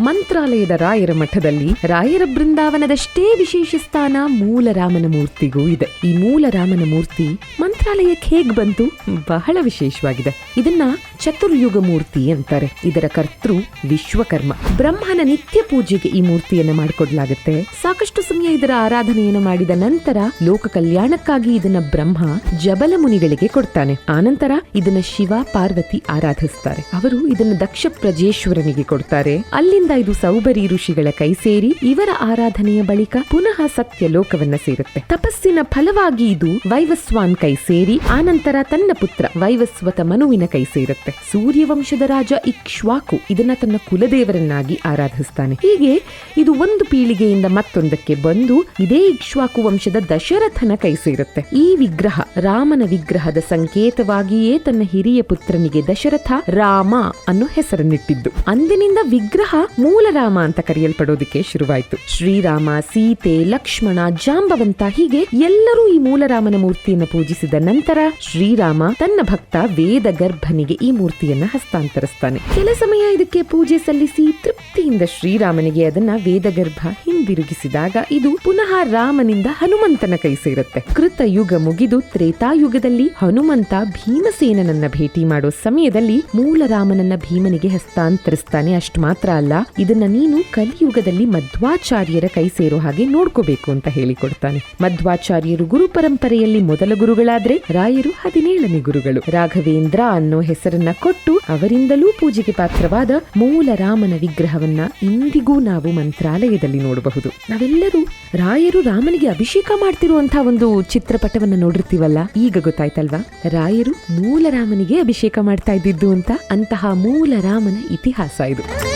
ಮಂತ್ರಾಲಯದ ರಾಯರ ಮಠದಲ್ಲಿ ರಾಯರ ಬೃಂದಾವನದಷ್ಟೇ ವಿಶೇಷ ಸ್ಥಾನ ಮೂಲ ರಾಮನ ಮೂರ್ತಿಗೂ ಇದೆ. ಈ ಮೂಲ ರಾಮನ ಮೂರ್ತಿ ಮಂತ್ರಾಲಯಕ್ಕೆ ಹೇಗ್ ಬಂತು? ಬಹಳ ವಿಶೇಷವಾಗಿದೆ. ಇದನ್ನ ಚತುರ್ಯುಗ ಮೂರ್ತಿ ಅಂತಾರೆ. ಇದರ ಕರ್ತೃ ವಿಶ್ವಕರ್ಮ. ಬ್ರಹ್ಮನ ನಿತ್ಯ ಪೂಜೆಗೆ ಈ ಮೂರ್ತಿಯನ್ನ ಮಾಡಿಕೊಡ್ಲಾಗುತ್ತೆ. ಸಾಕಷ್ಟು ಸಮಯ ಇದರ ಆರಾಧನೆಯನ್ನು ಮಾಡಿದ ನಂತರ ಲೋಕ ಕಲ್ಯಾಣಕ್ಕಾಗಿ ಇದನ್ನ ಬ್ರಹ್ಮ ಜಬಲ ಮುನಿಗಳಿಗೆ ಕೊಡ್ತಾನೆ. ಆನಂತರ ಇದನ್ನ ಶಿವ ಪಾರ್ವತಿ ಆರಾಧಿಸ್ತಾರೆ. ಅವರು ಇದನ್ನ ದಕ್ಷ ಪ್ರಜೇಶ್ವರನಿಗೆ ಕೊಡ್ತಾರೆ. ಅಲ್ಲಿಂದ ಇದು ಸೌಬರಿ ಋಷಿಗಳ ಕೈ ಸೇರಿ ಇವರ ಆರಾಧನೆಯ ಬಳಿಕ ಪುನಃ ಸತ್ಯ ಲೋಕವನ್ನ ಸೇರುತ್ತೆ. ತಪಸ್ಸಿನ ಫಲವಾಗಿ ಇದು ವೈವಸ್ವಾನ್ ಕೈ ಸೇರಿ ಆನಂತರ ತನ್ನ ಪುತ್ರ ವೈವಸ್ವತ ಮನುವಿನ ಕೈ ಸೇರುತ್ತೆ. ಸೂರ್ಯವಂಶದ ರಾಜ ಇಕ್ಷ್ವಾಕು ಇದನ್ನ ತನ್ನ ಕುಲದೇವರನ್ನಾಗಿ ಆರಾಧಿಸ್ತಾನೆ. ಹೀಗೆ ಇದು ಒಂದು ಪೀಳಿಗೆಯಿಂದ ಮತ್ತೊಂದಕ್ಕೆ ಬಂದು ಇದೇ ಇಕ್ಷ್ವಾಕು ವಂಶದ ದಶರಥನ ಕೈ ಸೇರುತ್ತೆ. ಈ ವಿಗ್ರಹ ರಾಮನ ವಿಗ್ರಹದ ಸಂಕೇತವಾಗಿಯೇ ತನ್ನ ಹಿರಿಯ ಪುತ್ರನಿಗೆ ದಶರಥ ರಾಮ ಅನ್ನೋ ಹೆಸರನ್ನಿಟ್ಟಿದ್ದು. ಅಂದಿನಿಂದ ವಿಗ್ರಹ ಮೂಲ ರಾಮ ಅಂತ ಕರೆಯಲ್ಪಡೋದಕ್ಕೆ ಶುರುವಾಯಿತು. ಶ್ರೀರಾಮ, ಸೀತೆ, ಲಕ್ಷ್ಮಣ, ಜಾಂಬವಂತ ಹೀಗೆ ಎಲ್ಲರೂ ಈ ಮೂಲರಾಮನ ಮೂರ್ತಿಯನ್ನು ಪೂಜಿಸಿದ ನಂತರ ಶ್ರೀರಾಮ ತನ್ನ ಭಕ್ತ ವೇದ ಗರ್ಭನಿಗೆ ಈ ಮೂರ್ತಿಯನ್ನ ಹಸ್ತಾಂತರಿಸ್ತಾನೆ. ಕೆಲ ಸಮಯ ಇದಕ್ಕೆ ಪೂಜೆ ಸಲ್ಲಿಸಿ ತೃಪ್ತಿಯಿಂದ ಶ್ರೀರಾಮನಿಗೆ ಅದನ್ನ ವೇದಗರ್ಭ ಹಿಂದಿರುಗಿಸಿದಾಗ ಇದು ಪುನಃ ರಾಮನಿಂದ ಹನುಮಂತನ ಕೈ ಸೇರುತ್ತೆ. ಕೃತ ಯುಗ ಮುಗಿದು ತ್ರೇತಾಯುಗದಲ್ಲಿ ಹನುಮಂತ ಭೀಮಸೇನನನ್ನ ಭೇಟಿ ಮಾಡೋ ಸಮಯದಲ್ಲಿ ಮೂಲ ರಾಮನನ್ನ ಭೀಮನಿಗೆ ಹಸ್ತಾಂತರಿಸ್ತಾನೆ. ಅಷ್ಟು ಮಾತ್ರ ಅಲ್ಲ, ಇದನ್ನ ನೀನು ಕಲಿಯುಗದಲ್ಲಿ ಮಧ್ವಾಚಾರ್ಯರ ಕೈ ಸೇರೋ ಹಾಗೆ ನೋಡ್ಕೋಬೇಕು ಅಂತ ಹೇಳಿಕೊಡ್ತಾನೆ. ಮಧ್ವಾಚಾರ್ಯರು ಗುರು ಪರಂಪರೆಯಲ್ಲಿ ಮೊದಲ ಗುರುಗಳಾದ್ರೆ ರಾಯರು ಹದಿನೇಳನೇ ಗುರುಗಳು. ರಾಘವೇಂದ್ರ ಅನ್ನೋ ಹೆಸರನ್ನ ಕೊಟ್ಟು ಅವರಿಂದಲೂ ಪೂಜೆಗೆ ಪಾತ್ರವಾದ ಮೂಲ ರಾಮನ ವಿಗ್ರಹವನ್ನ ಇಂದಿಗೂ ನಾವು ಮಂತ್ರಾಲಯದಲ್ಲಿ ನೋಡಬಹುದು. ನಾವೆಲ್ಲರೂ ರಾಯರು ರಾಮನಿಗೆ ಅಭಿಷೇಕ ಮಾಡ್ತಿರುವಂತಹ ಒಂದು ಚಿತ್ರಪಟವನ್ನ ನೋಡಿರ್ತೀವಲ್ಲ? ಈಗ ಗೊತ್ತಾಯ್ತಲ್ವಾ? ರಾಯರು ಮೂಲ ರಾಮನಿಗೆ ಅಭಿಷೇಕ ಮಾಡ್ತಾ ಇದ್ದಿದ್ದು ಅಂತ ಅಂತಹ ಮೂಲ ರಾಮನ ಇತಿಹಾಸ ಇದು.